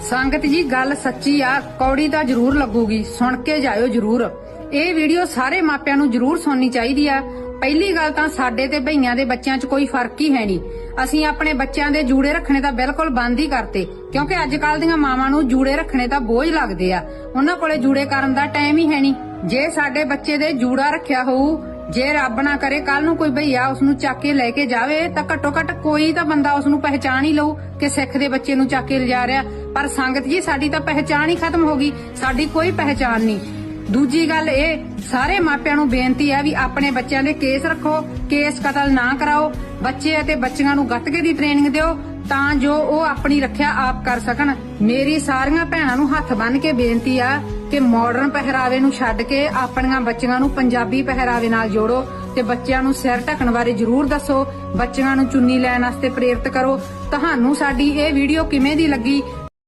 ਸੰਗਤ ਜੀ, ਗੱਲ ਸੱਚੀ ਆ, ਕੌੜੀ ਤਾਂ ਜ਼ਰੂਰ ਲੱਗੂਗੀ। ਸੁਣ ਕੇ ਜਾਇਓ ਜ਼ਰੂਰ। ਇਹ ਵੀਡੀਓ ਸਾਰੇ ਮਾਪਿਆਂ ਨੂੰ ਜ਼ਰੂਰ ਸੁਣਨੀ ਚਾਹੀਦੀ ਆ। ਪਹਿਲੀ ਗੱਲ ਤਾਂ ਸਾਡੇ ਤੇ ਭਈਆਂ ਦੇ ਬੱਚਿਆਂ 'ਚ ਕੋਈ ਫ਼ਰਕ ਹੀ ਹੈ ਨਹੀਂ। ਅਸੀਂ ਆਪਣੇ ਬੱਚਿਆਂ ਦੇ ਜੂੜੇ ਰੱਖਣੇ ਤਾਂ ਬਿਲਕੁਲ ਬੰਦ ਹੀ ਕਰਤੇ। ਕਿਉਂਕਿ ਅੱਜ ਕੱਲ ਦੀਆਂ ਮਾਵਾਂ ਨੂੰ ਜੂੜੇ ਰੱਖਣੇ ਤਾਂ ਬੋਝ ਲੱਗਦੇ ਆ। ਉਹਨਾਂ ਕੋਲੇ ਜੂੜੇ ਕਰਨ ਦਾ ਟਾਈਮ ਹੀ ਹੈ ਨਹੀਂ। ਜੇ ਸਾਡੇ ਬੱਚੇ ਦੇ ਜੂੜਾ ਰੱਖਿਆ ਹੋਊ, ਜੇ ਰੱਬ ਨਾ ਕਰੇ ਕੱਲ ਨੂੰ ਕੋਈ ਭਈਆ ਉਸ ਨੂੰ ਚੱਕ ਕੇ ਲੈ ਕੇ ਜਾਵੇ, ਤਾਂ ਘੱਟੋ ਘੱਟ ਕੋਈ ਤਾਂ ਬੰਦਾ ਉਸ ਨੂੰ ਪਹਿਚਾਣ ਹੀ ਲਊ ਕਿ ਸਿੱਖ ਦੇ ਬੱਚੇ ਨੂੰ ਚੱਕ ਕੇ ਲਿਜਾ ਰਿਹਾ। ਪਰ ਸੰਗਤ ਜੀ, ਸਾਡੀ ਤਾਂ ਪਹਿਚਾਣ ਹੀ ਖਤਮ ਹੋ ਗਈ। ਸਾਡੀ ਕੋਈ ਪਹਿਚਾਣ ਨਹੀਂ। ਦੂਜੀ ਗੱਲ ਇਹ, ਸਾਰੇ ਮਾਪਿਆਂ ਨੂੰ ਬੇਨਤੀ ਹੈ ਵੀ ਆਪਣੇ ਬੱਚਿਆਂ ਦੇ ਕੇਸ ਰੱਖੋ, ਕੇਸ ਕਤਲ ਨਾ ਕਰਾਓ। ਬੱਚੇ ਅਤੇ ਬੱਚੀਆਂ ਨੂੰ ਗੱਤਕੇ ਦੀ ਟ੍ਰੇਨਿੰਗ ਦਿਓ ਤਾਂ ਜੋ ਉਹ ਆਪਣੀ ਰੱਖਿਆ ਆਪ ਕਰ ਸਕਣ। ਮੇਰੀ ਸਾਰੀਆਂ ਭੈਣਾਂ ਨੂੰ ਹੱਥ ਬੰਨ ਕੇ ਬੇਨਤੀ ਆ ਕਿ ਮਾਡਰਨ ਪਹਿਰਾਵੇ ਨੂੰ ਛੱਡ ਕੇ ਆਪਣੀਆਂ ਬੱਚੀਆਂ ਨੂੰ ਪੰਜਾਬੀ ਪਹਿਰਾਵੇ ਨਾਲ ਜੋੜੋ ਤੇ ਬੱਚਿਆਂ ਨੂੰ ਸਿਰ ਢੱਕਣ ਬਾਰੇ ਜ਼ਰੂਰ ਦੱਸੋ। ਬੱਚਿਆਂ ਨੂੰ ਚੁੰਨੀ ਲੈਣ ਵਾਸਤੇ ਪ੍ਰੇਰਿਤ ਕਰੋ। ਤੁਹਾਨੂੰ ਸਾਡੀ ਇਹ ਵੀਡੀਓ ਕਿਵੇਂ ਦੀ ਲੱਗੀ?